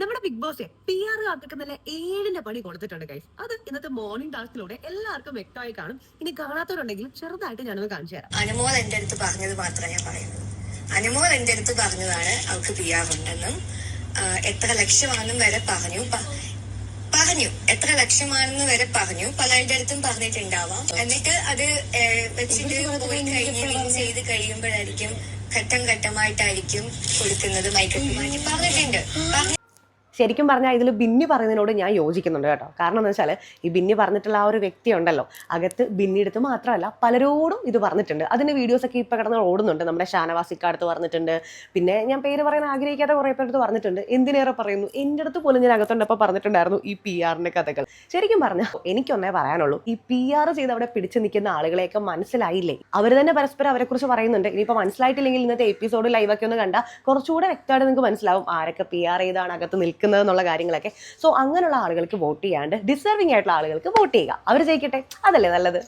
നമ്മുടെ big boss P R കാർക്ക് നല്ല ഏഴിന്റെ പണി കൊടുത്തിട്ടുണ്ട് ഗൈസ് അത് ഇന്നത്തെ മോർണിംഗ് ടാസ്കിലൂടെ എല്ലാവർക്കും വ്യക്തമായി കാണും. ഇനി കാണാത്തവരുണ്ടെങ്കിൽ ചെറുതായിട്ട് ഞാനത് കാണിച്ചു തരാം. അനുമോൾ എന്റെ അടുത്ത് പറഞ്ഞത് മാത്രമേ ഞാൻ പറയുന്നത് അനുമോൾ എന്റെ അടുത്ത് പറഞ്ഞതാണ് അവൾക്ക് പി ആർ ഉണ്ടെന്നും എത്ര ലക്ഷമാണെന്നും വരെ പറഞ്ഞു. പറഞ്ഞു. എത്ര ലക്ഷമാണെന്ന് വരെ പറഞ്ഞു. പലരുടെ അടുത്തും പറഞ്ഞിട്ടുണ്ടാവാം. എന്നിട്ട് അത് വെച്ചിട്ട് പോയി കഴിഞ്ഞ് ചെയ്ത് കഴിയുമ്പോഴായിരിക്കും ഘട്ടം ഘട്ടമായിട്ടായിരിക്കും കൊടുക്കുന്നത് മൈക്കിൾ പറഞ്ഞിട്ടുണ്ട്. പറഞ്ഞു ശരിക്കും പറഞ്ഞാൽ ഇതിൽ ബിന്നി പറയുന്നതിനോട് ഞാൻ യോജിക്കുന്നുണ്ട് കേട്ടോ. കാരണം എന്ന് വെച്ചാൽ ഈ ബിന്നി പറഞ്ഞിട്ടുള്ള ആ ഒരു വ്യക്തി ഉണ്ടല്ലോ അകത്ത് ബിന്നി എടുത്ത് മാത്രമല്ല പലരോടും ഇത് പറഞ്ഞിട്ടുണ്ട്. അതിന്റെ വീഡിയോസൊക്കെ ഇപ്പോൾ കിടന്ന് ഓടുന്നുണ്ട്. നമ്മുടെ ഷാനവാസിക്കടുത്ത് പറഞ്ഞിട്ടുണ്ട്. പിന്നെ ഞാൻ പേര് പറയാൻ ആഗ്രഹിക്കാത്ത കുറേ പേരടുത്ത് പറഞ്ഞിട്ടുണ്ട്. എന്തിനേറെ പറയുന്നു? എന്റെ അടുത്ത് പോലും ഞാൻ അകത്തുണ്ടപ്പോൾ പറഞ്ഞിട്ടുണ്ടായിരുന്നു ഈ പി ആറിന്റെ കഥകൾ. ശരിക്കും പറഞ്ഞാൽ എനിക്കൊന്നേ പറയാനുള്ളൂ. ഈ പി ആർ ചെയ്ത് അവിടെ പിടിച്ചു നിൽക്കുന്ന ആളുകളെയൊക്കെ മനസ്സിലായില്ലേ? അവർ തന്നെ പരസ്പരം അവരെക്കുറിച്ച് പറയുന്നുണ്ട്. ഇനിയിപ്പോൾ മനസ്സിലായിട്ടില്ലെങ്കിൽ ഇന്നത്തെ എപ്പിസോഡ് ലൈവൊക്കെ ഒന്ന് കണ്ടാൽ കുറച്ചുകൂടെ വ്യക്തമായിട്ട് നിങ്ങൾക്ക് മനസ്സിലാവും ആരൊക്കെ പി ആർ ചെയ്താണ് അകത്ത് നിൽക്കുന്നത് എന്നുള്ള കാര്യങ്ങളൊക്കെ. സോ അങ്ങനെയുള്ള ആളുകൾക്ക് വോട്ട് ചെയ്യാണ്ട് ഡിസേർവിംഗ് ആയിട്ടുള്ള ആളുകൾക്ക് വോട്ട് ചെയ്യുക. അവർ ജയിക്കട്ടെ? അതല്ലേ നല്ലത്?